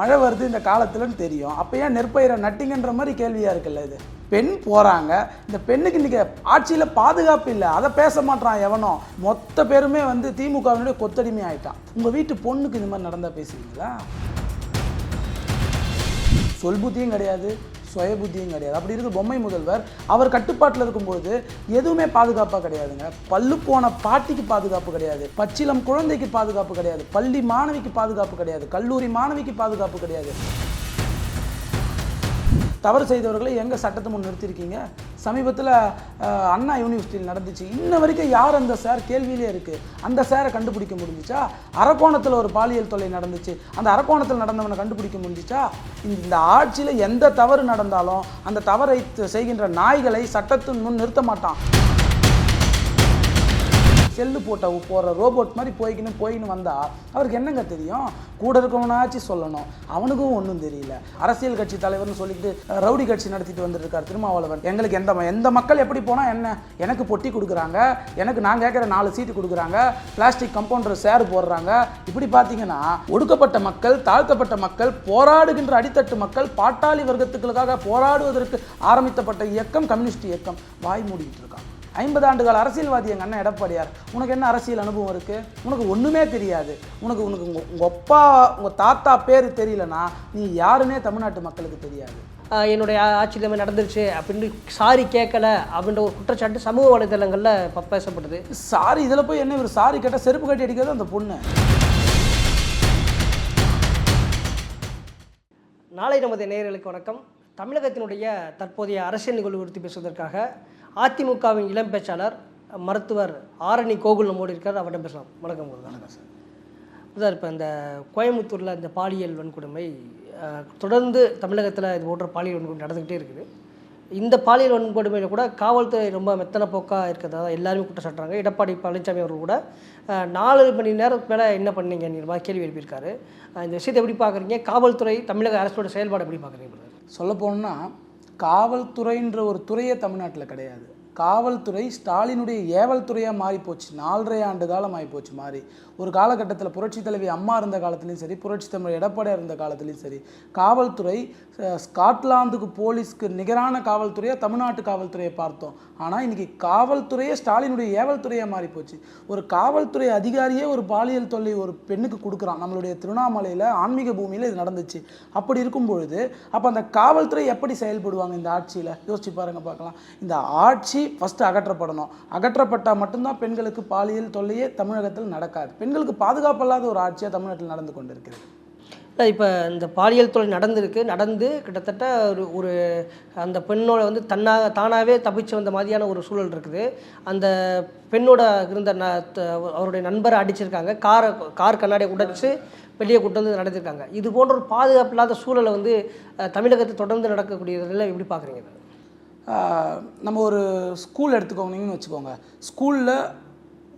மழை வருது இந்த காலத்துலன்னு தெரியும். அப்போ ஏன் நெற்பயிரை நட்டிங்கன்ற மாதிரி கேள்வியாக இருக்குல்ல இது? பெண் போகிறாங்க இந்த பெண்ணுக்கு இன்றைக்கி ஆட்சியில் பாதுகாப்பு இல்லை. அதை பேச மாட்டான் எவனோ. மொத்த பேருமே வந்து திமுகவினுடைய கொத்தடிமை ஆயிட்டான். உங்கள் வீட்டு பொண்ணுக்கு இந்த மாதிரி நடந்தால் பேசுவீங்களா? சொல் புத்தியும் கிடையாது. சுய புத்தியும் கிடையாது. அப்படி இருக்கு பொம்மை முதல்வர் அவர் கட்டுப்பாட்டில் இருக்கும்பொழுது எதுவுமே பாதுகாப்பாக கிடையாதுங்க. பல்லு போன பாட்டிக்கு பாதுகாப்பு கிடையாது. பச்சிலம் குழந்தைக்கு பாதுகாப்பு கிடையாது. பள்ளி மாணவிக்கு பாதுகாப்பு கிடையாது. கல்லூரி மாணவிக்கு பாதுகாப்பு கிடையாது. தவறு செய்தவர்களை எங்கே சட்டத்தை முன் நிறுத்தியிருக்கீங்க? சமீபத்தில் அண்ணா யூனிவர்சிட்டியில் நடந்துச்சு. இன்ன வரைக்கும் யார் அந்த சார்? கேள்வியிலே இருக்குது அந்த சாரை கண்டுபிடிக்க முடிஞ்சிச்சா? அரக்கோணத்தில் ஒரு பாலியல் தொல்லை நடந்துச்சு. அந்த அரக்கோணத்தில் நடந்தவனை கண்டுபிடிக்க முடிஞ்சுச்சா? இந்த- ஆட்சியில் எந்த தவறு நடந்தாலும் அந்த தவறை செய்கின்ற நாய்களை சட்டத்தின் முன் நிறுத்த மாட்டான். செல்லு போட்ட போகிற ரோபோட் மாதிரி போய்க்கின்னு போயின்னு வந்தால் அவருக்கு என்னங்க தெரியும்? கூட இருக்கவனாச்சும் சொல்லணும். அவனுக்கும் ஒன்றும் தெரியல. அரசியல் கட்சி தலைவர்னு சொல்லிட்டு ரவுடி கட்சி நடத்திட்டு வந்துருக்கார் திருமாவளவன். எங்களுக்கு எந்த எந்த மக்கள் எப்படி போனால் என்ன? எனக்கு பொட்டி கொடுக்குறாங்க. எனக்கு நான் கேட்குற நாலு சீட்டு கொடுக்குறாங்க. பிளாஸ்டிக் கம்பவுண்டர் சேர் போடுறாங்க. இப்படி பார்த்தீங்கன்னா ஒடுக்கப்பட்ட மக்கள் தாழ்த்தப்பட்ட மக்கள் போராடுகின்ற அடித்தட்டு மக்கள் பாட்டாளி வர்க்கத்துக்களுக்காக போராடுவதற்கு ஆரம்பித்தப்பட்ட இயக்கம் கம்யூனிஸ்ட் இயக்கம். வாய் மூடிக்கிட்டு இருக்காங்க. ஐம்பது ஆண்டுகால அரசியல்வாதி எங்கள் அண்ணன் எடப்பாடியார் உனக்கு என்ன அரசியல் அனுபவம் இருக்குது உனக்கு ஒன்றுமே தெரியாது. உனக்கு உனக்கு உங்கள் அப்பா உங்கள் தாத்தா பேர் தெரியலனா நீ யாருன்னே தமிழ்நாட்டு மக்களுக்கு தெரியாது. என்னுடைய ஆட்சியில் மாதிரி நடந்துருச்சு அப்படின்னு சாரி கேட்கல அப்படின்ற ஒரு குற்றச்சாட்டு சமூக வலைதளங்களில் இப்போ பேசப்படுது சாரி இதில் போய் என்ன ஒரு சாரி கேட்டால் செருப்பு கட்டி அடிக்கிறது அந்த பொண்ணு? நாளை நமது நேயர்களுக்கு வணக்கம். தமிழகத்தினுடைய தற்போதைய அரசியல் நிகழ்வு குறித்து பேசுவதற்காக அதிமுகவின் இளம் பேச்சாளர் மருத்துவர் ஆரணி கோகுல் நம்மோடு இருக்கார். அவரிடம் பேசலாம். வணக்கம் வணக்கம் சார். சார் இப்போ இந்த கோயம்புத்தூரில் இந்த பாலியல் வன்கொடுமை தொடர்ந்து தமிழகத்தில் இது போன்ற பாலியல் வன்கொடுமை நடந்துக்கிட்டே இருக்குது. இந்த பாலியல் வன்கொடுமையில் கூட காவல்துறை ரொம்ப மெத்தன போக்காக இருக்கிறதா? எல்லாருமே குற்றம் சாட்டுறாங்க. எடப்பாடி பழனிசாமி அவர்கள் கூட நாலு மணி நேரத்துக்கு மேலே என்ன பண்ணீங்கன்ற மாதிரி கேள்வி எழுப்பியிருக்காரு. இந்த விஷயத்தை எப்படி பார்க்குறீங்க காவல்துறை தமிழக அரசோட செயல்பாடு எப்படி பார்க்குறீங்க? சொல்ல போனோம்னா காவல்துறைன்ற ஒரு துறையே தமிழ்நாட்டில் கிடையாது. காவல்துறை ஸ்டாலினுடைய ஏவல் துறையாக மாறி போச்சு. நாலரை ஆண்டு காலம் ஆகிப்போச்சு மாறி. ஒரு காலகட்டத்தில் புரட்சி தலைவி அம்மா இருந்த காலத்துலேயும் சரி புரட்சி தமிழ் எடப்பாடியார் இருந்த காலத்துலேயும் சரி காவல்துறை ஸ்காட்லாந்துக்கு போலீஸ்க்கு நிகரான காவல்துறையாக தமிழ்நாட்டு காவல்துறையை பார்த்தோம். ஆனால் இன்றைக்கி காவல்துறையே ஸ்டாலினுடைய ஏவல் துறையாக மாறி போச்சு. ஒரு காவல்துறை அதிகாரியே ஒரு பாலியல் தொல்லை ஒரு பெண்ணுக்கு கொடுக்குறான். நம்மளுடைய திருவண்ணாமலையில் ஆன்மீக பூமியில் இது நடந்துச்சு. அப்படி இருக்கும் பொழுது அப்போ அந்த காவல்துறை எப்படி செயல்படுவாங்க இந்த ஆட்சியில்? யோசிச்சு பாருங்கள் பார்க்கலாம். இந்த ஆட்சி ஃபஸ்ட்டு அகற்றப்படணும். அகற்றப்பட்டால் மட்டும்தான் பெண்களுக்கு பாலியல் தொல்லையே தமிழகத்தில் நடக்காது. பெண்களுக்கு பாதுகாப்பு இல்லாத ஒரு ஆட்சியாக தமிழ்நாட்டில் நடந்து கொண்டிருக்கிறது. இல்லை இப்போ இந்த பாலியல் தொழில் நடந்திருக்கு. நடந்து கிட்டத்தட்ட ஒரு ஒரு அந்த பெண்ணோட வந்து தன்னாக தானாகவே தப்பிச்சு வந்த மாதிரியான ஒரு சூழல் இருக்குது. அந்த பெண்ணோட இருந்த ந அவருடைய நண்பரை அடிச்சிருக்காங்க. காரை கார் கண்ணாடியை உடைச்சு வெளியே கொண்டு வந்து நடத்திருக்காங்க இது போன்ற ஒரு பாதுகாப்பு இல்லாத சூழலை வந்து தமிழகத்தில் தொடர்ந்து நடக்கக்கூடியதெல்லாம் எப்படி பார்க்குறீங்க நம்ம ஒரு ஸ்கூல் எடுத்துக்கோங்கன்னு வச்சுக்கோங்க. ஸ்கூலில்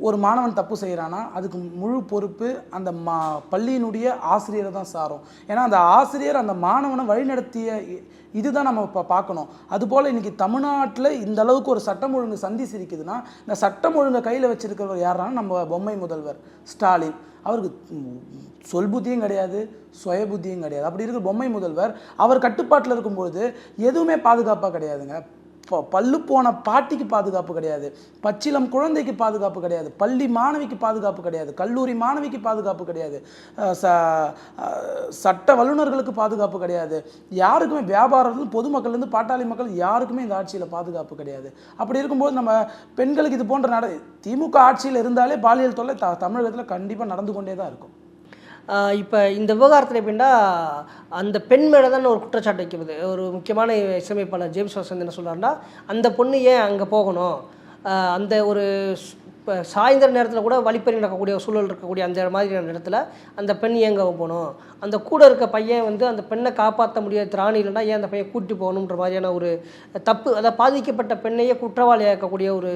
ஒரு மாணவன் தப்பு செய்கிறான்னா அதுக்கு முழு பொறுப்பு அந்த மா பள்ளியினுடைய ஆசிரியரை தான் சாரும். ஏன்னா அந்த ஆசிரியர் அந்த மாணவனை வழிநடத்திய இ- இதுதான் நம்ம இப்போ பார்க்கணும். அதுபோல் இன்றைக்கி தமிழ்நாட்டில் இந்த அளவுக்கு ஒரு சட்டம் ஒழுங்கு சந்தி சிரிக்குதுன்னா இந்த சட்டம் ஒழுங்கை கையில் வச்சுருக்கிறவர் யாருன்னா நம்ம பொம்மை முதல்வர் ஸ்டாலின். அவருக்கு சொல் புத்தியும் கிடையாது சுய புத்தியும் கிடையாது. அப்படி இருக்கிற பொம்மை முதல்வர் அவர் கட்டுப்பாட்டில் இருக்கும்பொழுது எதுவுமே பாதுகாப்பாக கிடையாதுங்க. பல்லு போன பாட்டிக்கு பாதுகாப்பு கிடையாது. பச்சிலம் குழந்தைக்கு பாதுகாப்பு கிடையாது. பள்ளி மாணவிக்கு பாதுகாப்பு கிடையாது. கல்லூரி மாணவிக்கு பாதுகாப்பு கிடையாது. ச சட்ட வல்லுநர்களுக்கு பாதுகாப்பு கிடையாது. யாருக்குமே வியாபாரத்தில் பொதுமக்கள்லேருந்து பாட்டாளி மக்கள் யாருக்குமே இந்த ஆட்சியில் பாதுகாப்பு கிடையாது. அப்படி இருக்கும்போது நம்ம பெண்களுக்கு இது போன்ற நட திமுக ஆட்சியில் இருந்தாலே பாலியல் தொல்லை த தமிழகத்தில் கண்டிப்பாக நடந்து கொண்டே தான் இருக்கும். இப்போ இந்த விவகாரத்தில் எப்படின்னா அந்த பெண் மேலே தான் ஒரு குற்றச்சாட்டு வைக்கிறது. ஒரு முக்கியமான இசையமைப்பாளர் ஜேம்ஸ் வசந்த் என்ன சொல்கிறாருன்னா அந்த பொண்ணு ஏன் அங்கே போகணும்? அந்த ஒரு இப்போ சாயந்தர நேரத்தில் கூட வழிப்பறி நடக்கக்கூடிய ஒரு சூழல் இருக்கக்கூடிய அந்த மாதிரியான இடத்துல அந்த பெண் ஏன் அங்கே போகணும்? அந்த கூட இருக்க பையன் வந்து அந்த பெண்ணை காப்பாற்ற முடியாத திராணி இல்லைன்னா ஏன் அந்த பையன் கூட்டி போகணுன்ற மாதிரியான ஒரு தப்பு அதாவது பாதிக்கப்பட்ட பெண்ணையே குற்றவாளியாக்கக்கூடிய ஒரு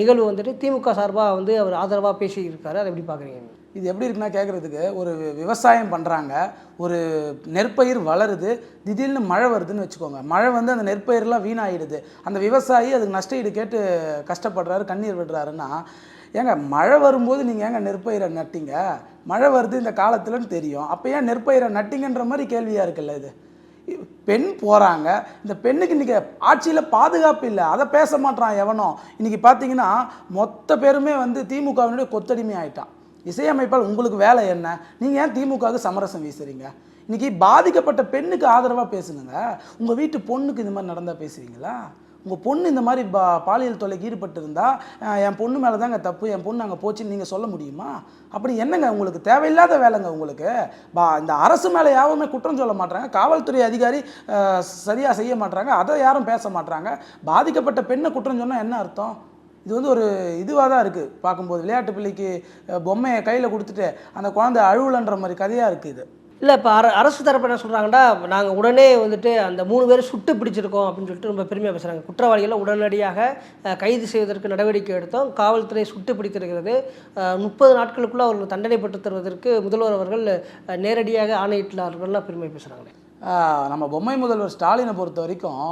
நிகழ்வு வந்துட்டு திமுக சார்பாக வந்து அவர் ஆதரவாக பேசியிருக்காரு. அதை எப்படி பார்க்குறீங்க இது எப்படி இருக்குன்னா கேட்குறதுக்கு ஒரு விவசாயம் பண்ணுறாங்க ஒரு நெற்பயிர் வளருது திடீர்னு மழை வருதுன்னு வச்சுக்கோங்க. மழை வந்து அந்த நெற்பயிரெலாம் வீணாயிடுது. அந்த விவசாயி அதுக்கு நஷ்டஈடு கேட்டு கஷ்டப்படுறாரு கண்ணீர் விடுறாருன்னா ஏங்க மழை வரும்போது நீங்கள் ஏங்க நெற்பயிரை நட்டிங்க? மழை வருது இந்த காலத்தில்னு தெரியும். அப்போ ஏன் நெற்பயிரை நட்டிங்கன்ற மாதிரி கேள்வியாக இருக்குல்ல இது? பெண் போகிறாங்க இந்த பெண்ணுக்கு இன்றைக்கி ஆட்சியில் பாதுகாப்பு இல்லை. அதை பேச மாட்றான் எவனோ. இன்றைக்கி பார்த்தீங்கன்னா மொத்த பேருமே வந்து திமுகவினுடைய கொத்தடிமை ஆயிட்டான். இசையமைப்பால் உங்களுக்கு வேலை என்ன? நீங்கள் ஏன் திமுகவுக்கு சமரசம் வீசுறீங்க? இன்றைக்கி பாதிக்கப்பட்ட பெண்ணுக்கு ஆதரவாக பேசுங்க உங்கள் வீட்டு பொண்ணுக்கு இந்த மாதிரி நடந்தால் பேசுவீங்களா? உங்கள் பொண்ணு இந்த மாதிரி பா பாலியல் தொல்லைக்கு ஈடுபட்டிருந்தா என் பொண்ணு மேலே தாங்க தப்பு என் பொண்ணு அங்கே போச்சுன்னு நீங்கள் சொல்ல முடியுமா? அப்படி என்னங்க உங்களுக்கு தேவையில்லாத வேலைங்க உங்களுக்கு? பா இந்த அரசு மேலே யாருமே குற்றம் சொல்ல மாட்டாங்க காவல்துறை அதிகாரி சரியாக செய்ய மாட்டாங்க அதை யாரும் பேச மாட்டாங்க பாதிக்கப்பட்ட பெண்ணை குற்றம் சொன்னால் என்ன அர்த்தம்? இது வந்து ஒரு இதுவாக தான் இருக்குது பார்க்கும்போது. விளையாட்டு பிள்ளைக்கு பொம்மையை கையில் கொடுத்துட்டு அந்த குழந்தை அழுவலன்ற மாதிரி கதையாக இருக்குது இது. இல்லை இப்போ அர அரசு தரப்பு என்ன சொல்கிறாங்கன்னா நாங்கள் உடனே வந்துட்டு அந்த மூணு பேரை சுட்டு பிடிச்சிருக்கோம் அப்படின்னு சொல்லிட்டு ரொம்ப பெருமையாக பேசுகிறாங்க குற்றவாளிகளை உடனடியாக கைது செய்வதற்கு நடவடிக்கை எடுத்தோம். காவல்துறை சுட்டு பிடித்திருக்கிறது. முப்பது நாட்களுக்குள்ள அவர்கள் தண்டனை பெற்றுத் தருவதற்கு முதல்வர் அவர்கள் நேரடியாக ஆணையிட்டார்கள்லாம் பெருமை பேசுகிறாங்களே நம்ம பொம்மை முதல்வர் ஸ்டாலினை பொறுத்த வரைக்கும்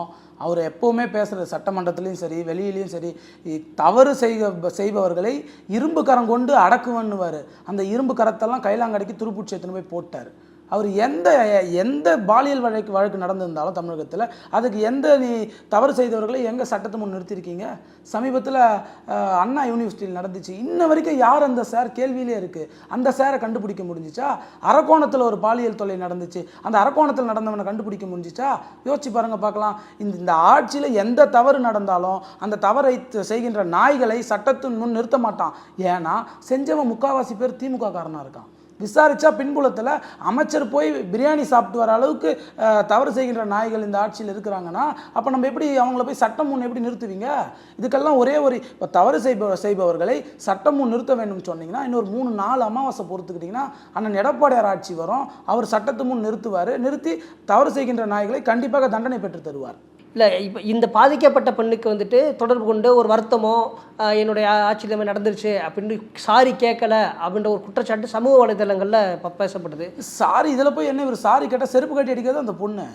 அவர் எப்போவுமே பேசுகிறது சட்டமன்றத்துலேயும் சரி வெளியிலையும் சரி தவறு செய்க செய்பவர்களை இரும்பு கரம் கொண்டு அடக்குவன்னுவார். அந்த இரும்பு கரத்தெல்லாம் கைலாங்கடைக்கு துருப்புச்சி எடுத்துன்னு போய் போட்டார். அவர் எந்த எந்த பாலியல் வழக்கு வழக்கு நடந்திருந்தாலும் தமிழகத்தில் அதுக்கு எந்த நீ தவறு செய்தவர்களை எங்கே சட்டத்தை முன் நிறுத்தியிருக்கீங்க? சமீபத்தில் அண்ணா யூனிவர்சிட்டியில் நடந்துச்சு. இன்ன வரைக்கும் யார் அந்த சார் கேள்வியிலே இருக்குது அந்த சாரை கண்டுபிடிக்க முடிஞ்சிச்சா? அரக்கோணத்தில் ஒரு பாலியல் தொல்லை நடந்துச்சு. அந்த அரக்கோணத்தில் நடந்தவனை கண்டுபிடிக்க முடிஞ்சிச்சா? யோசிச்சு பாருங்கள் பார்க்கலாம். இந்த இந்த ஆட்சியில் எந்த தவறு நடந்தாலும் அந்த தவறை செய்கின்ற நாய்களை சட்டத்தின் முன் நிறுத்த மாட்டான். ஏன்னா செஞ்சவன் முக்காவாசி பேர் திமுக காரனாக இருக்கான். விசாரித்தா பின்புலத்தில் அமைச்சர் போய் பிரியாணி சாப்பிட்டு வர அளவுக்கு தவறு செய்கின்ற நாய்கள் இந்த ஆட்சியில் இருக்கிறாங்கன்னா அப்போ நம்ம எப்படி அவங்கள போய் சட்டம் முன் எப்படி நிறுத்துவீங்க? இதுக்கெல்லாம் ஒரே ஒரு இப்போ தவறு செய்பவர் செய்பவர்களை சட்டம் முன் நிறுத்த வேண்டும் சொன்னீங்கன்னா இன்னொரு மூணு நாலு அமாவாசை பொறுத்துக்கிட்டிங்கன்னா அண்ணன் எடப்பாடியார் ஆட்சி வரும் அவர் சட்டத்து முன் நிறுத்துவார் நிறுத்தி தவறு செய்கின்ற நாய்களை கண்டிப்பாக தண்டனை பெற்று தருவார். இல்லை இப்போ இந்த பாதிக்கப்பட்ட பெண்ணுக்கு வந்துட்டு தொடர்பு கொண்டு ஒரு வருத்தமோ என்னுடைய ஆட்சியில் மாதிரி நடந்துருச்சு அப்படின்னு சாரி கேட்கல அப்படின்ற ஒரு குற்றச்சாட்டு சமூக வலைதளங்களில் இப்போ பேசப்படுது. சாரி இதில் போய் என்ன இவர் சாரி கேட்டால் செருப்பு கட்டி அடிக்காது அந்த பொண்ணு?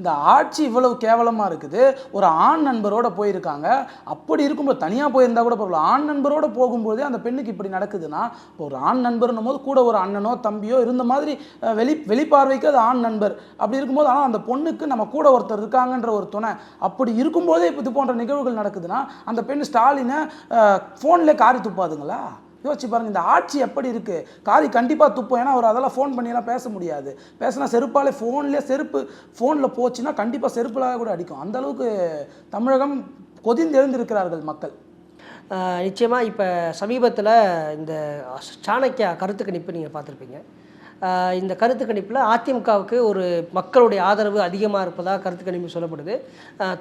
இந்த ஆட்சி இவ்வளவு கேவலமாக இருக்குது. ஒரு ஆண் நண்பரோட போயிருக்காங்க. அப்படி இருக்கும்போது தனியாக போயிருந்தா கூட பரவாயில்ல. ஆண் நண்பரோட போகும்போதே அந்த பெண்ணுக்கு இப்படி நடக்குதுன்னா இப்போ ஒரு ஆண் நண்பர்னும் போது கூட ஒரு அண்ணனோ தம்பியோ இருந்த மாதிரி வெளி வெளிப்பார்வைக்கு அது ஆண் நண்பர். அப்படி இருக்கும்போது ஆனால் அந்த பொண்ணுக்கு நம்ம கூட ஒருத்தர் இருக்காங்கன்ற ஒரு துணை. அப்படி இருக்கும்போதே இப்போ இது போன்ற நிகழ்வுகள் நடக்குதுன்னா அந்த பெண் ஸ்டாலினை ஃபோன்லேயே காரி துப்பாதுங்களா? யோசிச்சு பாருங்க இந்த ஆட்சி எப்படி இருக்கு? காரி கண்டிப்பாக துப்போம். ஏன்னா அவர் அதெல்லாம் ஃபோன் பண்ணியெல்லாம் பேச முடியாது. பேசினா செருப்பாலே ஃபோன்லேயே செருப்பு ஃபோனில் போச்சுன்னா கண்டிப்பாக செருப்புலாக கூட அடிக்கும். அந்தளவுக்கு தமிழகம் கொதிந்தெழுந்திருக்கிறார்கள் மக்கள். நிச்சயமாக இப்போ சமீபத்தில் இந்த சாணக்கியா கருத்து கணிப்பு நீங்கள் பார்த்துருப்பீங்க. இந்த கருத்து கணிப்பில் அதிமுகவுக்கு ஒரு மக்களுடைய ஆதரவு அதிகமாக இருப்பதாக கருத்து கணிப்பு சொல்லப்படுது.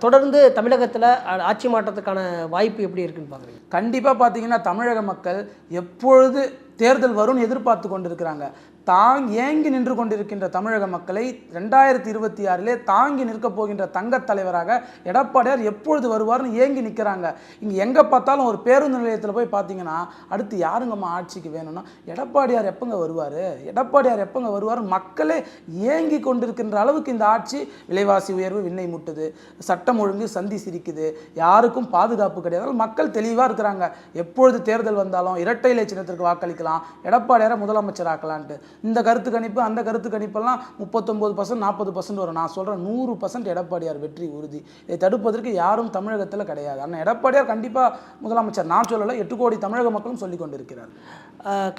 தொடர்ந்து தமிழகத்தில் ஆட்சி மாற்றத்துக்கான வாய்ப்பு எப்படி இருக்குன்னு பார்க்குறீங்க கண்டிப்பாக பார்த்தீங்கன்னா தமிழக மக்கள் எப்பொழுது தேர்தல் வரும்னு எதிர்பார்த்து கொண்டிருக்கிறாங்க. தாங் ஏங்கி நின்று கொண்டிருக்கின்ற தமிழக மக்களை ரெண்டாயிரத்தி இருபத்தி ஆறிலே தாங்கி நிற்கப் போகின்ற தங்கத் தலைவராக எடப்பாடியார் எப்பொழுது வருவார்னு ஏங்கி நிற்கிறாங்க இங்கே எங்கே பார்த்தாலும் ஒரு பேருந்து நிலையத்தில் போய் பார்த்தீங்கன்னா அடுத்து யாருங்கம்மா ஆட்சிக்கு வேணும்னா எடப்பாடியார் எப்போங்க வருவார்? எடப்பாடியார் எப்போங்க வருவார் மக்களே ஏங்கி கொண்டிருக்கின்ற அளவுக்கு இந்த ஆட்சி விலைவாசி உயர்வு விண்ணை முட்டுது. சட்டம் ஒழுங்கு சந்தி சிரிக்குது. யாருக்கும் பாதுகாப்பு கிடையாது. மக்கள் தெளிவாக இருக்கிறாங்க. எப்பொழுது தேர்தல் வந்தாலும் இரட்டை இலை சின்னத்திற்கு வாக்களிக்கலாம். எடப்பாடியாரை முதலமைச்சர் ஆக்கலான்ட்டு. இந்த கருத்து கணிப்பு அந்த கருத்து கணிப்பெல்லாம் முப்பத்தொம்போது பர்சன்ட் நாற்பது பர்சன்ட் வரும். நான் சொல்கிறேன் நூறு பர்சன்ட் எடப்பாடியார் வெற்றி உறுதி. இதை தடுப்பதற்கு யாரும் தமிழகத்தில் கிடையாது. ஆனால் எடப்பாடியார் கண்டிப்பாக முதலமைச்சர். நான் சொல்லலை எட்டு கோடி தமிழக மக்களும் சொல்லிக் கொண்டிருக்கிறார்.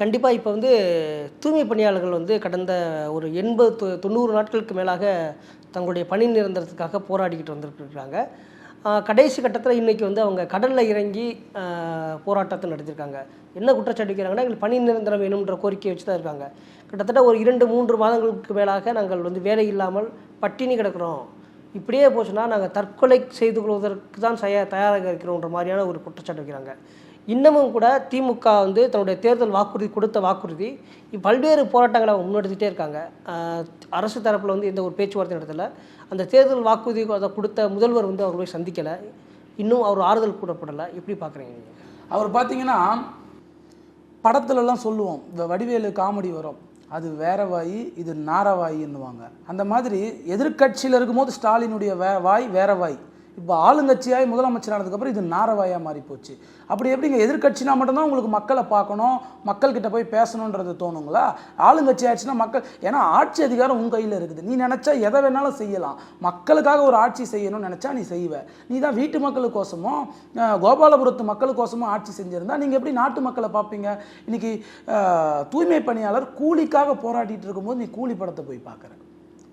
கண்டிப்பாக இப்போ வந்து தூய்மை பணியாளர்கள் வந்து கடந்த ஒரு எண்பது தொண்ணூறு நாட்களுக்கு மேலாக தங்களுடைய பணி நிரந்தரத்துக்காக போராடிக்கிட்டு வந்துருக்குறாங்க. கடைசி கட்டத்தில் இன்றைக்கி வந்து அவங்க கடலில் இறங்கி போராட்டத்தை நடத்தியிருக்காங்க என்ன குற்றச்சாட்டு வைக்கிறாங்கன்னா எங்களுக்கு பணி நிரந்தரம் வேணுன்ற கோரிக்கையை வச்சு தான் இருக்காங்க. கிட்டத்தட்ட ஒரு இரண்டு மூன்று மாதங்களுக்கு மேலாக நாங்கள் வந்து வேலை இல்லாமல் பட்டினி கிடக்கிறோம். இப்படியே போச்சுன்னா நாங்கள் தற்கொலை செய்து கொள்வதற்கு தான் செய்ய தயாராக இருக்கிறோன்ற மாதிரியான ஒரு குற்றச்சாட்டு வைக்கிறாங்க. இன்னமும் கூட திமுக வந்து தன்னுடைய தேர்தல் வாக்குறுதி கொடுத்த வாக்குறுதி பல்வேறு போராட்டங்களை அவங்க முன்னெடுத்துகிட்டே இருக்காங்க. அரசு தரப்பில் வந்து எந்த ஒரு பேச்சுவார்த்தை நடத்தலை. அந்த தேர்தல் வாக்குறுதி அதை கொடுத்த முதல்வர் வந்து அவர் போய் சந்திக்கலை. இன்னும் அவர் ஆறுதல் கூடப்படலை எப்படி பார்க்குறீங்க நீங்கள் அவர் பார்த்தீங்கன்னா படத்துலலாம் சொல்லுவோம் இந்த வடிவேலு காமெடி வரும். அது வேற வாய் இது நார வாயின்னுவாங்க. அந்த மாதிரி எதிர்க்கட்சியில் இருக்கும்போது ஸ்டாலினுடைய வே வாய் வேற வாய். இப்போ ஆளுங்கட்சியாய் முதலமைச்சர் ஆனதுக்கப்புறம் இது நாரவாயாக மாறி போச்சு. அப்படி எப்படிங்க எதிர்கட்சினா மட்டும்தான் உங்களுக்கு மக்களை பார்க்கணும் மக்கள்கிட்ட போய் பேசணுன்றது தோணுங்களா? ஆளுங்கட்சி ஆயிடுச்சுன்னா மக்கள் ஏன்னா ஆட்சி அதிகாரம் உன் கையில் இருக்குது. நீ நினச்சா எதை வேணாலும் செய்யலாம். மக்களுக்காக ஒரு ஆட்சி செய்யணும்னு நினச்சா நீ செய்வ. நீ தான் வீட்டு மக்களுக்கோசமும் கோபாலபுரத்து மக்களுக்கோசமும் ஆட்சி செஞ்சிருந்தா நீங்கள் எப்படி நாட்டு மக்களை பார்ப்பீங்க? இன்னைக்கு தூய்மை பணியாளர் கூலிக்காக போராடிட்டு இருக்கும்போது நீ கூலி படத்தை போய் பார்க்குற.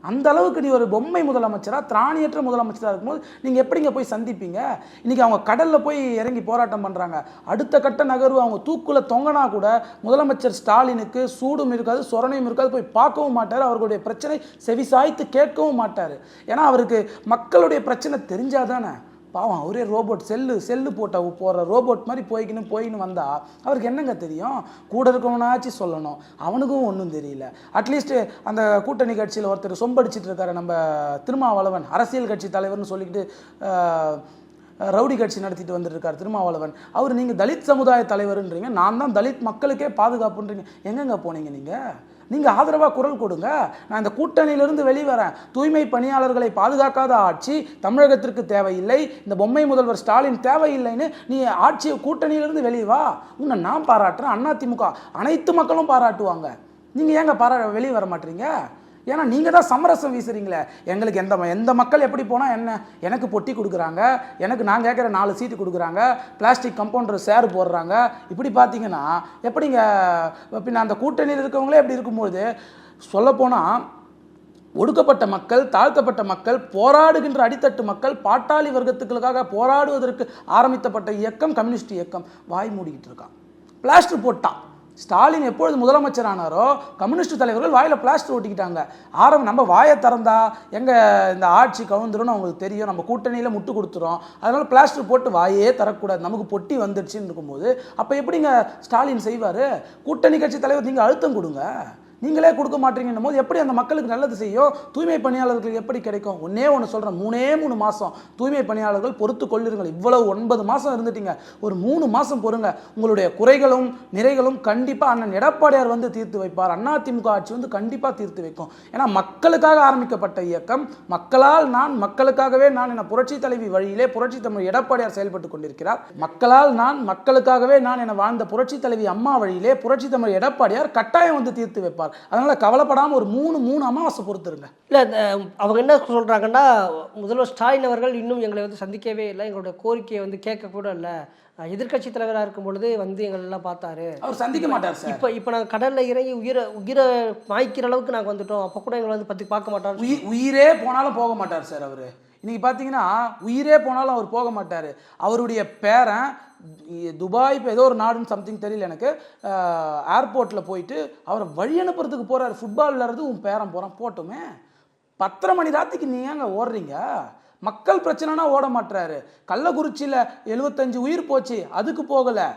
அந்த அளவுக்கு நீ ஒரு பொம்மை முதலமைச்சராக திராணியற்ற முதலமைச்சராக இருக்கும்போது நீங்கள் எப்படிங்க போய் சந்திப்பீங்க? இன்றைக்கி அவங்க கடலில் போய் இறங்கி போராட்டம் பண்ணுறாங்க அடுத்த கட்ட நகர்வு அவங்க தூக்குல தொங்கினா கூட முதலமைச்சர் ஸ்டாலினுக்கு சூடும் இருக்காது சொரணையும் இருக்காது போய் பார்க்கவும் மாட்டார். அவர்களுடைய பிரச்சனை செவிசாய்த்து கேட்கவும் மாட்டார். ஏன்னா அவருக்கு மக்களுடைய பிரச்சனை தெரிஞ்சாதானே பாவம் அவரே ரோபோட் செல்லு செல்லு போட்ட போகிற ரோபோட் மாதிரி போய்க்கின்னு போயின்னு வந்தால் அவருக்கு என்னங்க தெரியும்? கூட இருக்கவனாச்சும் சொல்லணும். அவனுக்கும் ஒன்றும் தெரியல. அட்லீஸ்ட் அந்த கூட்டணி கட்சியில் ஒருத்தர் சொம்படிச்சிட்டு இருக்காரு நம்ம திருமாவளவன் அரசியல் கட்சி தலைவர்னு சொல்லிக்கிட்டு ரவுடி கட்சி நடத்திட்டு வந்துருக்கார் திருமாவளவன். அவர் நீங்கள் தலித் சமுதாய தலைவருன்றீங்க நான் தான் தலித் மக்களுக்கே பாதுகாப்புன்றீங்க. எங்கெங்க போனீங்க நீங்கள் நீங்கள் ஆதரவாக குரல் கொடுங்க. நான் இந்த கூட்டணியிலிருந்து வெளிவரேன். தூய்மை பணியாளர்களை பாதுகாக்காத ஆட்சி தமிழகத்திற்கு தேவையில்லை. இந்த பொம்மை முதல்வர் ஸ்டாலின் தேவையில்லைன்னு நீ ஆட்சி கூட்டணியிலிருந்து வெளியே வா. உன்னை நான் பாராட்டுறேன். அதிமுக அனைத்து மக்களும் பாராட்டுவாங்க. நீங்கள் ஏங்க பாரா வெளியே வர மாட்டீங்க? ஏன்னா நீங்கள் தான் சமரசம் வீசுறீங்களே. எங்களுக்கு எந்த ம- எந்த மக்கள் எப்படி போனால் என்ன? எனக்கு பொட்டி கொடுக்குறாங்க. எனக்கு நான் கேட்குற நாலு சீட்டு கொடுக்குறாங்க. பிளாஸ்டிக் கம்பவுண்டர் சேர் போடுறாங்க. இப்படி பார்த்தீங்கன்னா எப்படிங்க பின்ன அந்த கூட்டணியில் இருக்கவங்களே எப்படி இருக்கும்போது சொல்லப்போனால் ஒடுக்கப்பட்ட மக்கள் தாழ்த்தப்பட்ட மக்கள் போராடுகின்ற அடித்தட்டு மக்கள் பாட்டாளி வர்க்கத்துக்களுக்காக போராடுவதற்கு ஆரம்பித்தப்பட்ட இயக்கம் கம்யூனிஸ்ட் இயக்கம் வாய் மூடிக்கிட்டு இருக்கான். பிளாஸ்டர் போட்டான். ஸ்டாலின் எப்பொழுது முதலமைச்சர் ஆனாரோ கம்யூனிஸ்ட் தலைவர்கள் வாயில் பிளாஸ்டர் ஓட்டிக்கிட்டாங்க ஆரம்பம் நம்ம வாயை திறந்தா எங்கள் இந்த ஆட்சி கவுந்துரும்னு அவங்களுக்கு தெரியும். நம்ம கூட்டணியில் முட்டு கொடுத்துரும் அதனால் பிளாஸ்டர் போட்டு வாயே தரக்கூடாது நமக்கு பொட்டி வந்துடுச்சுன்னு இருக்கும்போது அப்போ எப்படிங்க ஸ்டாலின் செய்வார்? கூட்டணி கட்சி தலைவர் நீங்கள் அழுத்தம் கொடுங்க. நீங்களே கொடுக்க மாட்டீங்கன்னும் போது எப்படி அந்த மக்களுக்கு நல்லது செய்யும்? தூய்மை பணியாளர்களுக்கு எப்படி கிடைக்கும்? ஒன்னே ஒன்று சொல்கிறேன் மூணே மூணு மாதம் தூய்மை பணியாளர்கள் பொறுத்து கொள்ளுங்கள். இவ்வளவு ஒன்பது மாதம் இருந்துட்டீங்க. ஒரு மூணு மாதம் பொறுங்க. உங்களுடைய குறைகளும் நிறைகளும் கண்டிப்பாக அண்ணன் எடப்பாடியார் வந்து தீர்த்து வைப்பார். அதிமுக ஆட்சி வந்து கண்டிப்பாக தீர்த்து வைக்கும். ஏன்னா மக்களுக்காக ஆரம்பிக்கப்பட்ட இயக்கம் மக்களால் நான் மக்களுக்காகவே நான் என புரட்சி தலைவி வழியிலே புரட்சி தமிழ் எடப்பாடியார் செயல்பட்டு கொண்டிருக்கிறார். மக்களால் நான் மக்களுக்காகவே நான் என வாழ்ந்த புரட்சி தலைவி அம்மா வழியிலே புரட்சி தமிழ் எடப்பாடியார் கட்டாயம் வந்து தீர்த்து வைப்பார். அதனால கவலைப்படாமல் ஒரு மூணு மூணு அமாவாசை பொறுத்துருங்க. இல்லை அவங்க என்ன சொல்கிறாங்கன்னா முதல்வர் ஸ்டாலின் அவர்கள் இன்னும் எங்களை வந்து சந்திக்கவே இல்லை. எங்களோட கோரிக்கையை வந்து கேட்க கூட இல்லை. எதிர்க்கட்சி தலைவராக இருக்கும் பொழுது வந்து எங்களெல்லாம் பார்த்தாரு. அவர் சந்திக்க மாட்டார் சார். இப்போ இப்போ நாங்கள் கடலில் இறங்கி உயிரை உயிரை மாய்க்கிற அளவுக்கு நாங்கள் வந்துட்டோம். அப்போ கூட எங்களை வந்து பற்றி பார்க்க மாட்டோம் உயிர் உயிரே போனாலும் போக மாட்டார் சார் அவர். இன்னைக்கு பார்த்தீங்கன்னா உயிரே போனாலும் அவர் போக மாட்டார். அவருடைய பேரன் துபாய் இப்போ ஏதோ ஒரு நாடுன்னு சம்திங் தெரியல எனக்கு. ஏர்போர்ட்டில் போயிட்டு அவரை வழி அனுப்புறதுக்கு போகிறாரு ஃபுட்பால் விளையாடுறது உன் பேரன் போகிறான் போட்டுமே. பத்தரை மணி ராத்திரிக்கு நீ ஏங்க ஓடுறீங்க? மக்கள் பிரச்சனைனா ஓட மாட்டுறாரு கள்ளக்குறிச்சியில் எழுபத்தஞ்சு உயிர் போச்சு. அதுக்கு போகலை.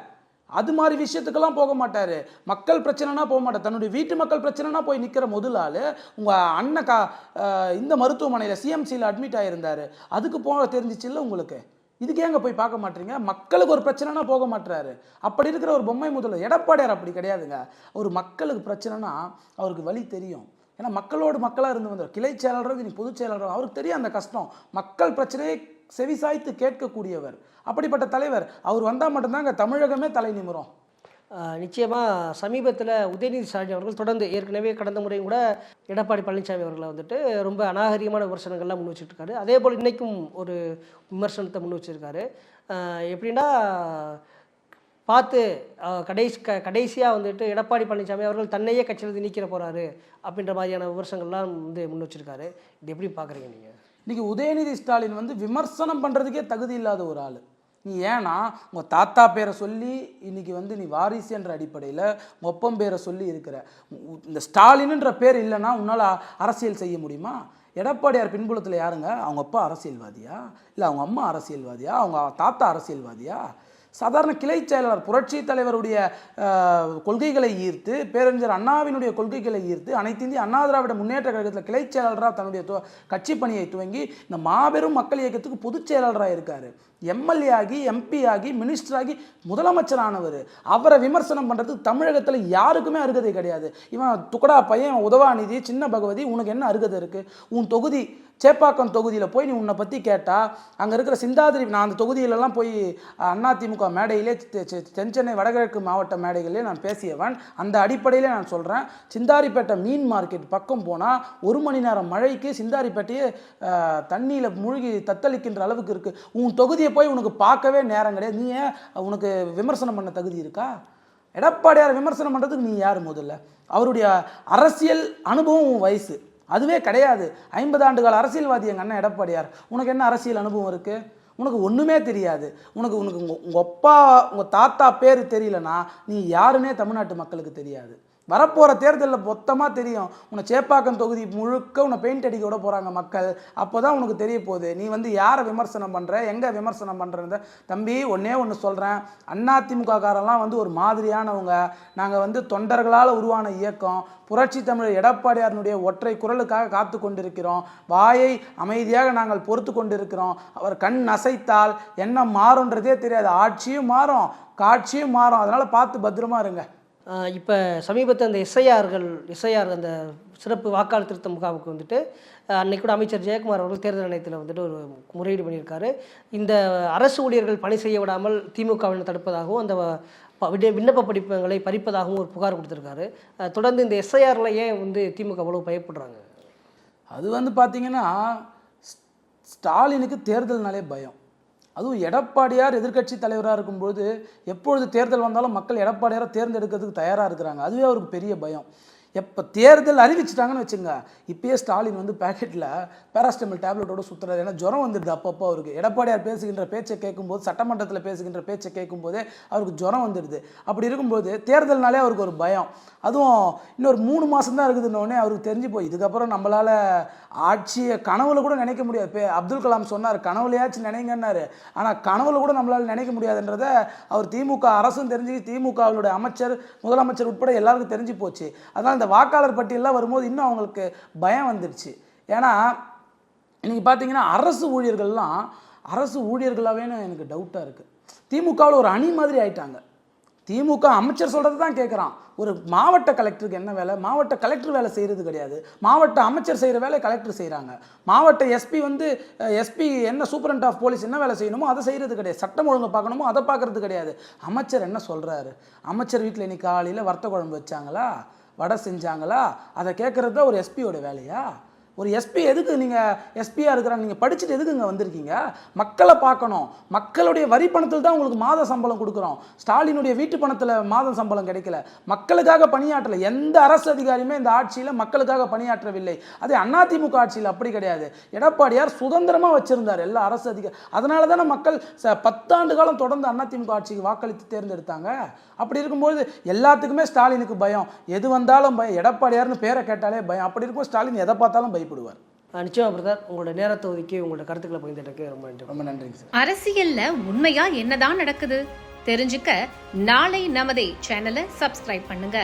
அது மாதிரி விஷயத்துக்கெல்லாம் போக மாட்டார். மக்கள் பிரச்சனைனா போக மாட்டார். தன்னுடைய வீட்டு மக்கள் பிரச்சனைனா போய் நிற்கிற முதல் ஆள் உங்கள் அண்ணன் கா இந்த மருத்துவமனையில் சிஎம்சியில் அட்மிட் ஆகியிருந்தார் அதுக்கு போக தெரிஞ்சிச்சுல்ல உங்களுக்கு? இதுக்கு ஏங்க போய் பார்க்க மாட்டீங்க? மக்களுக்கு ஒரு பிரச்சனைனா போக மாட்டுறாரு அப்படி இருக்கிற ஒரு பொம்மை முதல்வர் எடப்பாடியார் அப்படி கிடையாதுங்க. ஒரு மக்களுக்கு பிரச்சனைனா அவருக்கு வழி தெரியும். ஏன்னா மக்களோடு மக்களாக இருந்து வந்தார் கிளை செயலாளரோ இன்னைக்கு பொதுச் செயலாளரோ அவருக்கு தெரியும் அந்த கஷ்டம். மக்கள் பிரச்சனையை செவிசாய்த்து கேட்கக்கூடியவர். அப்படிப்பட்ட தலைவர் அவர் வந்தால் மட்டும்தாங்க தமிழகமே தலை நிமிரும். நிச்சயமாக சமீபத்தில் உதயநிதி ஸ்டாலின் அவர்கள் தொடர்ந்து ஏற்கனவே கடந்த முறையும் கூட எடப்பாடி பழனிசாமி அவர்களை வந்துட்டு ரொம்ப அநாகரிகமான விமர்சனங்கள்லாம் முன் வச்சுருக்காரு அதே போல் இன்றைக்கும் ஒரு விமர்சனத்தை முன் வச்சுருக்காரு. எப்படின்னா பார்த்து கடைசி க கடைசியாக வந்துட்டு எடப்பாடி பழனிசாமி அவர்கள் தன்னையே கட்சியிலிருந்து நீக்கிற போகிறாரு அப்படின்ற மாதிரியான விமர்சனங்கள்லாம் வந்து முன் வச்சுருக்காரு. இது எப்படி பார்க்குறீங்க நீங்கள் இன்றைக்கி உதயநிதி ஸ்டாலின் வந்து விமர்சனம் பண்ணுறதுக்கே தகுதி இல்லாத ஒரு ஆள். நீ ஏன்னா உங்கள் தாத்தா பேரை சொல்லி இன்னைக்கு வந்து நீ வாரிசு என்ற அடிப்படையில் ஒப்பம் பேரை சொல்லி இருக்கிற. இந்த ஸ்டாலினுன்ற பேர் இல்லைன்னா உன்னால் அரசியல் செய்ய முடியுமா? எடப்பாடியார் பின்புலத்தில் யாருங்க? அவங்க அப்பா அரசியல்வாதியா? இல்லை அவங்க அம்மா அரசியல்வாதியா? அவங்க தாத்தா அரசியல்வாதியா? சாதாரண கிளை செயலாளர் புரட்சி தலைவருடைய கொள்கைகளை ஈர்த்து பேரறிஞர் அண்ணாவினுடைய கொள்கைகளை ஈர்த்து அனைத்து இந்திய அண்ணா திராவிட முன்னேற்ற கழகத்தில் கிளை செயலாளராக தன்னுடைய கட்சி பணியை துவங்கி இந்த மாபெரும் மக்கள் இயக்கத்துக்கு பொதுச் செயலாளராக இருக்கார். எம்எல்ஏ ஆகி எம்பி ஆகி மினிஸ்டர் ஆகி முதலமைச்சரானவர். அவரை விமர்சனம் பண்ணுறது தமிழகத்தில் யாருக்குமே அருகதை கிடையாது. இவன் துக்கடா பையன் உதவாநிதி சின்ன பகவதி உனக்கு என்ன அருகதை இருக்குது உன் தொகுதி சேப்பாக்கம் தொகுதியில் போய் நீ உன்னை பற்றி கேட்டால் அங்கே இருக்கிற சிந்தாதிரி நான் அந்த தொகுதியிலலாம் போய் அண்ணா அதிமுக மேடையிலே தெ- வடகிழக்கு மாவட்ட மேடைகளிலே நான் பேசியவன். அந்த அடிப்படையிலே நான் சொல்கிறேன் சிந்தாரிப்பேட்டை மீன் மார்க்கெட் பக்கம் போனால் ஒரு மணி நேரம் மழைக்கு சிந்தாரிப்பேட்டையே தண்ணியில் மூழ்கி தத்தளிக்கின்ற அளவுக்கு இருக்குது உன் தொகுதியை போய் உனக்கு பார்க்கவே நேரம் கிடையாது. நீ ஏன் உனக்கு விமர்சனம் பண்ண தகுதி இருக்கா? எடப்பாடியார் விமர்சனம் பண்ணுறதுக்கு நீ யார் முதல்ல? அவருடைய அரசியல் அனுபவம் உன் வயசு. அதுவே கிடையாது. ஐம்பது ஆண்டுகள் அரசியல்வாதி எங்கள் அண்ணன் எடப்பாடியார் உனக்கு என்ன அரசியல் அனுபவம் இருக்குது உனக்கு ஒன்றுமே தெரியாது. உனக்கு உனக்கு உங்கள் உங்கள் அப்பா உங்கள் தாத்தா பேர் தெரியலனா நீ யாருன்னே தமிழ்நாட்டு மக்களுக்கு தெரியாது. வரப்போகிற தேர்தலில் மொத்தமாக தெரியும். உன்னை சேப்பாக்கம் தொகுதி முழுக்க உன்னை பெயிண்ட் அடிக்க விட போகிறாங்க மக்கள். அப்போ தான் உனக்கு தெரிய போகுது. நீ வந்து யாரை விமர்சனம் பண்ணுற எங்கே விமர்சனம் பண்ணுறத தம்பி ஒன்றே ஒன்று சொல்கிறேன் அதிமுக காரெல்லாம் வந்து ஒரு மாதிரியானவங்க. நாங்கள் வந்து தொண்டர்களால் உருவான இயக்கம். புரட்சி தமிழர் எடப்பாடியாரினுடைய ஒற்றை குரலுக்காக காத்து கொண்டிருக்கிறோம். வாயை அமைதியாக நாங்கள் பொறுத்து கொண்டிருக்கிறோம். அவர் கண் அசைத்தால் என்ன மாறுன்றதே தெரியாது. ஆட்சியும் மாறும். காட்சியும் மாறும். அதனால் பார்த்து பத்திரமா இருங்க. இப்போ சமீபத்தில் அந்த எஸ்ஐஆர்கள் எஸ்ஐஆர் அந்த சிறப்பு வாக்காளர் திருத்த முகாமுக்கு வந்துட்டு அன்னைக்கு கூட அமைச்சர் ஜெயக்குமார் அவர்கள் தேர்தல் ஆணையத்தில் வந்துட்டு ஒரு முறையீடு பண்ணியிருக்காரு. இந்த அரசு ஊழியர்கள் பணி செய்ய விடாமல் திமுகவினர் தடுப்பதாகவும் அந்த ப- விண்ணப்ப படிப்புகளை பறிப்பதாகவும் ஒரு புகார் கொடுத்துருக்காரு. தொடர்ந்து இந்த எஸ்ஐஆரில் ஏன் வந்து திமுக அவ்வளோ பயப்படுறாங்க? அது வந்து பார்த்தீங்கன்னா ஸ்டாலினுக்கு தேர்தல்னாலே பயம். அதுவும் எடப்பாடியார் எதிர்க்கட்சி தலைவராக இருக்கும்போது எப்பொழுது தேர்தல் வந்தாலும் மக்கள் எடப்பாடியாரை தேர்ந்தெடுக்கிறதுக்கு தயாராக இருக்கிறாங்க. அதுவே அவருக்கு பெரிய பயம். எப்போ தேர்தல் அறிவிச்சிட்டாங்கன்னு வச்சுங்க இப்பயே ஸ்டாலின் வந்து பேக்கெட்டில் பேராஸ்டமல் டேப்லெட்டோட சுற்றுறாரு ஏன்னா ஜுரம் வந்துடுது அப்பப்போ அவருக்கு. எடப்பாடியார் பேசுகின்ற பேச்சை கேட்கும்போது சட்டமன்றத்தில் பேசுகின்ற பேச்சை கேட்கும்போதே அவருக்கு ஜுரம் வந்துடுது அப்படி இருக்கும்போது தேர்தல்னாலே அவருக்கு ஒரு பயம். அதுவும் இன்னொரு மூணு மாதம் தான் இருக்குதுன்னொடனே அவருக்கு தெரிஞ்சு போய் இதுக்கப்புறம் நம்மளால் ஆட்சியை கனவுல கூட நினைக்க முடியாது. இப்போ அப்துல் கலாம் சொன்னார் கனவுலையாச்சும் நினைங்கன்னாரு. ஆனால் கனவுல கூட நம்மளால் நினைக்க முடியாதுன்றத அவர் திமுக அரசும் தெரிஞ்சு திமுகவுடைய அமைச்சர் முதலமைச்சர் உட்பட எல்லாருக்கும் தெரிஞ்சு போச்சு. அதான் இந்த வாக்காளர் பட்டியல்லாம் வரும்போது இன்னும் அவங்களுக்கு பயம் வந்துடுச்சு ஏன்னா இன்றைக்கி பார்த்தீங்கன்னா அரசு ஊழியர்கள்லாம் அரசு ஊழியர்களாகவேன்னு எனக்கு டவுட்டாக இருக்குது திமுகவில் ஒரு அணி மாதிரி ஆயிட்டாங்க. திமுக அமைச்சர் சொல்கிறது தான் கேட்குறான் ஒரு மாவட்ட கலெக்டருக்கு என்ன வேலை? மாவட்ட கலெக்டர் வேலை செய்கிறது கிடையாது. மாவட்ட அமைச்சர் செய்கிற வேலை கலெக்டர் செய்கிறாங்க மாவட்ட எஸ்பி வந்து எஸ்பி என்ன சூப்பரண்ட் ஆஃப் போலீஸ் என்ன வேலை செய்யணுமோ அதை செய்கிறது கிடையாது. சட்டம் ஒழுங்கு பார்க்கணுமோ அதை பார்க்குறது கிடையாது. அமைச்சர் என்ன சொல்கிறாரு அமைச்சர் வீட்டில் இன்னைக்கு காலையில் வறுத்த குழம்பு வச்சாங்களா? வடை செஞ்சாங்களா? அதை கேட்குறது தான் ஒரு எஸ்பியோட வேலையா? ஒரு எஸ்பி எதுக்கு நீங்கள் எஸ்பியாக இருக்கிறாங்க? நீங்கள் படிச்சுட்டு எதுக்கு இங்கே வந்திருக்கீங்க? மக்களை பார்க்கணும். மக்களுடைய வரி பணத்தில் தான் உங்களுக்கு மாத சம்பளம் கொடுக்குறோம். ஸ்டாலினுடைய வீட்டு பணத்தில் மாத சம்பளம் கிடைக்கல. மக்களுக்காக பணியாற்றலை. எந்த அரசு அதிகாரியுமே இந்த ஆட்சியில் மக்களுக்காக பணியாற்றவில்லை. அதே அதிமுக ஆட்சியில் அப்படி கிடையாது. எடப்பாடியார் சுதந்திரமாக வச்சுருந்தார். எல்லா அரசு அதிகாரி அதனால தானே மக்கள் ச பத்தாண்டு காலம் தொடர்ந்து அதிமுக ஆட்சிக்கு வாக்களித்து தேர்ந்தெடுத்தாங்க. அப்படி இருக்கும்போது எல்லாத்துக்குமே ஸ்டாலினுக்கு பயம். எது வந்தாலும் பயம். எடப்பாடியார்னு பேரை கேட்டாலே பயம். அப்படி இருக்கும் ஸ்டாலின் எதை பார்த்தாலும் பயம். அஹ், நிச்சயமா பிரதர் உங்களோட நேரத்தை ஒதுக்கி உங்களோட கருத்துக்களை பகிர்ந்துட்டக்கு ரொம்ப நன்றி ரொம்ப நன்றிங்க சார். அரசியல்ல உண்மையா என்னதான் நடக்குது? தெரிஞ்சுக்க நாளை நமதே சேனலை சப்ஸ்கிரைப் பண்ணுங்க.